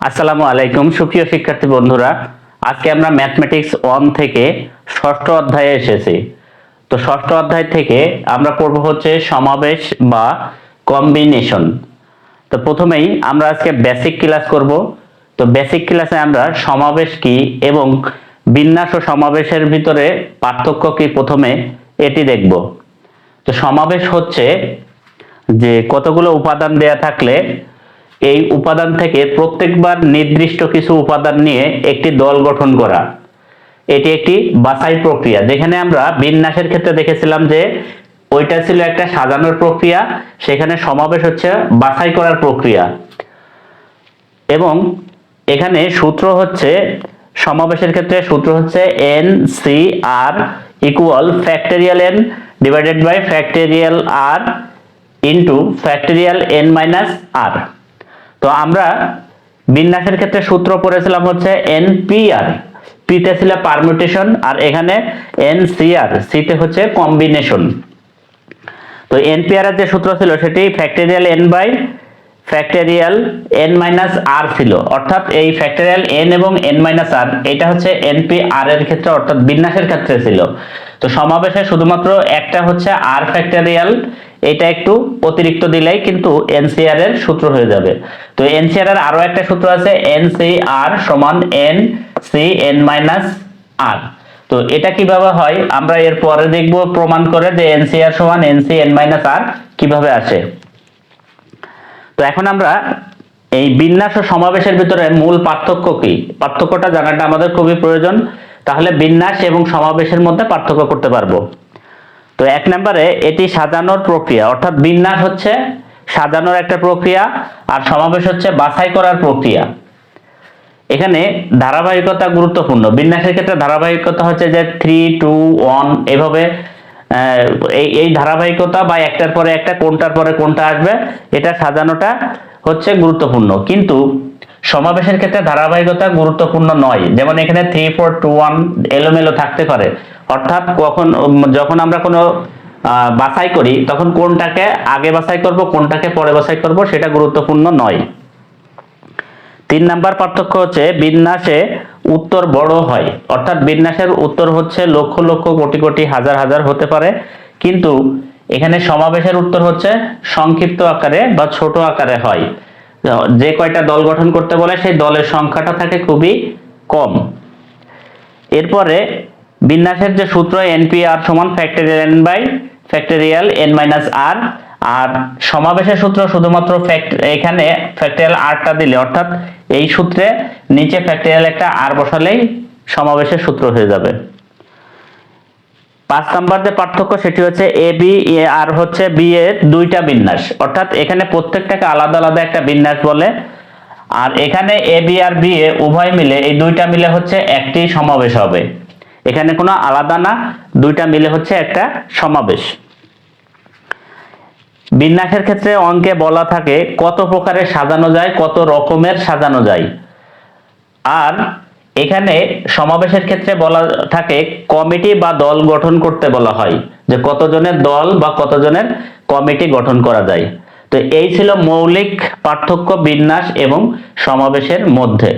আসসালামু আলাইকুম। সুপ্রিয় শিক্ষার্থী বন্ধুরা, আজকে আমরা ম্যাথমেটিক্স ওয়ান থেকে ষষ্ঠ অধ্যায়ে এসেছি। তো ষষ্ঠ অধ্যায় থেকে আমরা পড়ব হচ্ছে সমাবেশ বা কম্বিনেশন তো প্রথমেই আমরা আজকে বেসিক ক্লাস করব। তো বেসিক ক্লাসে আমরা সমাবেশ কি এবং বিন্যাস ও সমাবেশের ভিতরে পার্থক্য কি প্রথমে এটি দেখব। তো সমাবেশ হচ্ছে যে কতগুলো উপাদান দেয়া থাকলে এই উপাদান থেকে প্রত্যেকবার নির্দিষ্ট কিছু উপাদান নিয়ে একটি দল গঠন করা। এটি একটি বাছাই প্রক্রিয়া। যেখানে আমরা বিন্যাসের ক্ষেত্রে দেখেছিলাম যে ওইটা ছিল একটা সাজানোর প্রক্রিয়া, সেখানে সমাবেশ হচ্ছে বাছাই করার প্রক্রিয়া। এবং এখানে সূত্র হচ্ছে, সমাবেশের ক্ষেত্রে সূত্র হচ্ছে N C R equal factorial N divided by factorial R into factorial N minus R তো আমরা বিন্যাসের ক্ষেত্রে সূত্র পড়েছিলাম হচ্ছে এন পিতে ছিল পারমিউটেশন আর এখানে এন সিতে হচ্ছে কম্বিনেশন তো এনপিআর এর যে সূত্র ছিল সেটি factorial N by factorial N minus R ছিল। অর্থাৎ এই ফ্যাক্টরিয়াল এন এবং এন মাইনাস আর এটা হচ্ছে এনপি আর এর ক্ষেত্রে, অর্থাৎ বিন্যাসের ক্ষেত্রে ছিল। তো সমাবেশে শুধুমাত্র একটা হচ্ছে আর ফ্যাক্টরিয়াল এটা একটু অতিরিক্ত দিলেই কিন্তু এনসিআর এর সূত্র হয়ে যাবে। তো এনসিআর এর আরও একটা সূত্র আছে, এনসিআর সমান N C N minus R. তো এটা কীভাবে হয়? আমরা এর পরে দেখব প্রমাণ করে যে এনসিআর সমান এনসি এন মাইনাস আর কীভাবে আসে। তো এখন আমরা এই বিন্যাস ও সমাবেশের ভিতরে মূল পার্থক্য কি? পার্থক্যটা জানাটা আমাদের খুবই প্রয়োজন। তাহলে বিন্যাস এবং সমাবেশের মধ্যে পার্থক্য করতে পারব। তো এক নম্বরে এটি সাজানোর প্রক্রিয়া, অর্থাৎ বিন্যাস হচ্ছে সাজানোর একটা প্রক্রিয়া আর সমাবেশ হচ্ছে বাছাই করার প্রক্রিয়া। এখানে ধারাবাহিকতা গুরুত্বপূর্ণ। বিন্যাসের ক্ষেত্রে ধারাবাহিকতা হচ্ছে যে থ্রি টু ওয়ান এভাবে এই এই ধারাবাহিকতা বা একটার পরে একটা, কোনটার পরে কোনটা আসবে, এটা সাজানোটা হচ্ছে গুরুত্বপূর্ণ। কিন্তু সমাবেশের ক্ষেত্রে ধারাবাহিকতা গুরুত্বপূর্ণ নয়। যেমন এখানে থ্রি ফোর টু ওয়ান এলোমেলো থাকতে পারে। অর্থাৎ কখন যখন আমরা কোনো বাছাই করি, তখন কোনটাকে আগে বাছাই করব, কোনটাকে পরে বাছাই করব, সেটা গুরুত্বপূর্ণ নয়। তিন নাম্বার পার্থক্য হচ্ছে বিন্যাসে উত্তর বড় হয়। অর্থাৎ বিন্যাসের উত্তর হচ্ছে লক্ষ লক্ষ, কোটি কোটি, হাজার হাজার হতে পারে। কিন্তু এখানে সমাবেশের উত্তর হচ্ছে সংক্ষিপ্ত আকারে বা ছোট আকারে হয়। যে কয়টা দল গঠন করতে বলে সেই দলের সংখ্যাটা থাকে খুবই কম। এরপরে বিন্যাসের যে সূত্র এনপিআর সমান factorial N by factorial N minus R আর সমাবেশের সূত্র শুধুমাত্র এখানে ফ্যাক্টরিয়াল আরটা দিলে, অর্থাৎ এই সূত্রে নিচে ফ্যাক্টরিয়াল একটা আর বসালেই সমাবেশের সূত্র হয়ে যাবে। পাঁচ নাম্বার যে পার্থক্য সেটি হচ্ছে এ বি আর হচ্ছে বি এর দুইটা বিন্যাস। অর্থাৎ এখানে প্রত্যেকটাকে আলাদা আলাদা একটা বিন্যাস বলে। আর এখানে A B R B A উভয় মিলে এই দুইটা মিলে হচ্ছে একটি সমাবেশ হবে। এখানে কোনো আলাদা না, দুইটা মিলে হচ্ছে একটা সমাবেশ। বিন্যাসের ক্ষেত্রে অঙ্কে বলা থাকে কত প্রকারের সাজানো যায়, কত রকমের সাজানো যায়। আর এখানে সমাবেশের ক্ষেত্রে বলা থাকে কমিটি বা দল গঠন করতে বলা হয়, যে কতজনের দল বা কতজনের কমিটি গঠন করা যায়। তো এই ছিল মৌলিক পার্থক্য, বিন্যাস এবং সমাবেশের মধ্যে।